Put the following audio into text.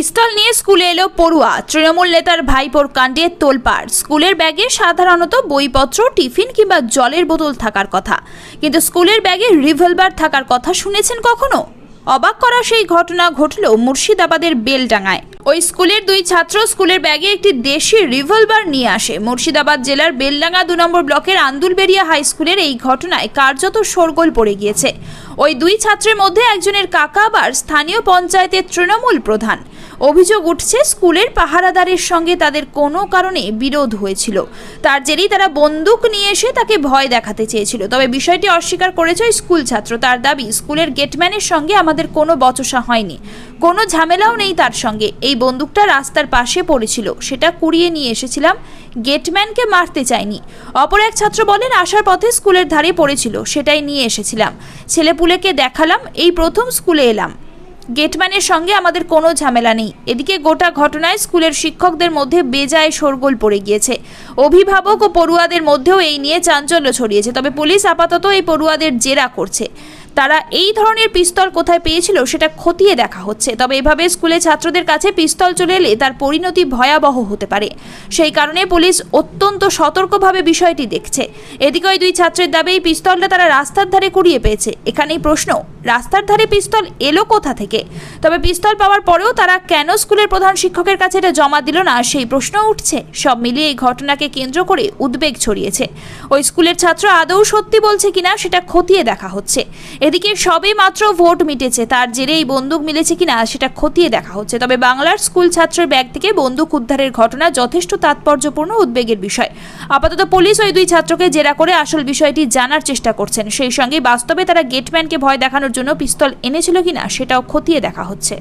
পিস্তল নিয়ে স্কুলে এলো পড়ুয়া। তৃণমূল নেতার ভাইপোর কাণ্ডে তোলপাড়। স্কুলের ব্যাগে সাধারণত বইপত্র, টিফিন কিংবা জলের বোতল থাকার কথা। কিন্তু স্কুলের ব্যাগে রিভলভার থাকার কথা শুনেছেন কখনো? অবাক করা সেই ঘটনা ঘটল মুর্শিদাবাদের বেলডাঙায় ওই স্কুলের দুই ছাত্র স্কুলের ব্যাগে একটি দেশি রিভলভার নিয়ে আসে। মুর্শিদাবাদ জেলার বেলডাঙ্গা দু নম্বর ব্লকের আন্দুলবেরিয়া হাই স্কুলের এই ঘটনায় কার্যত শোরগোল পড়ে গিয়েছে। ওই দুই ছাত্রের মধ্যে একজনের কাকা আবার স্থানীয় পঞ্চায়েতের তৃণমূল প্রধান। অভিযোগ উঠছে, স্কুলের পাহারাদারের সঙ্গে তাদের কোনো কারণে বিরোধ হয়েছিল। তার জেরেই তারা বন্দুক নিয়ে এসে তাকে ভয় দেখাতে চেয়েছিল। তবে বিষয়টি অস্বীকার করেছে স্কুল ছাত্র। তার দাবি, স্কুলের গেটম্যানের সঙ্গে আমাদের কোনো বচসা হয়নি। কোনো ঝামেলাও নেই তার সঙ্গে। এই বন্দুকটা রাস্তার পাশে পড়েছিল। সেটা কুড়িয়ে নিয়ে এসেছিলাম। গেটম্যানকে মারতে চাইনি। অপর এক ছাত্র বলেন, আসার পথে স্কুলের ধারে পড়েছিল। সেটাই নিয়ে এসেছিলাম। ছেলেপুলেকে দেখালাম। এই প্রথম স্কুলে এলাম। গেটম্যানের সঙ্গে আমাদের কোনো ঝামেলা নেই। এদিকে গোটা ঘটনায় স্কুলের শিক্ষকদের মধ্যে বেজায় শোরগোল পড়ে গিয়েছে। অভিভাবক ও পড়ুয়াদের মধ্যেও এই নিয়ে চাঞ্চল্য ছড়িয়েছে, তবে পুলিশ আপাতত এই পড়ুয়াদের জেরা করছে। তারা এই ধরনের পিস্তল কোথায় পেয়েছিল সেটা খতিয়ে দেখা হচ্ছে। তবে এভাবে স্কুলে ছাত্রদের কাছে পিস্তল চলে এলে তার পরিণতি ভয়াবহ হতে পারে। সেই কারণে পুলিশ অত্যন্ত সতর্কভাবে বিষয়টি দেখছে। এদিকে ওই দুই ছাত্রের দাবি, এই পিস্তলটা তারা রাস্তার ধারে কুড়িয়ে পেয়েছে। এখানেই প্রশ্ন, রাস্তার ধারে পিস্তল এলো কোথা থেকে? তবে পিস্তল পাওয়ার পরেও তারা কেন স্কুলের প্রধান শিক্ষকের কাছে এটা জমা দিল না, সেই প্রশ্ন উঠছে। সব মিলিয়ে এই ঘটনাকে কেন্দ্র করে উদ্বেগ ছড়িয়েছে। ওই স্কুলের ছাত্র আদৌ সত্যি বলছে কিনা সেটা খতিয়ে দেখা হচ্ছে। এদিকে সবে মাত্র ভোট মিটেছে। তার জেরে এই বন্দুক মিলেছে কিনা সেটা খতিয়ে দেখা হচ্ছে। তবে বাংলার স্কুল ছাত্রের ব্যাগ থেকে বন্দুক উদ্ধারের ঘটনা যথেষ্ট তাৎপর্যপূর্ণ উদ্বেগের বিষয়। আপাতত পুলিশ ওই দুই ছাত্রকে জেরা করে আসল বিষয়টি জানার চেষ্টা করছেন। সেই সঙ্গে বাস্তবে তারা গেটম্যানকে ভয় দেখানোর জন্য পিস্তল এনেছিল কিনা সেটাও খতিয়ে দেখা হচ্ছে।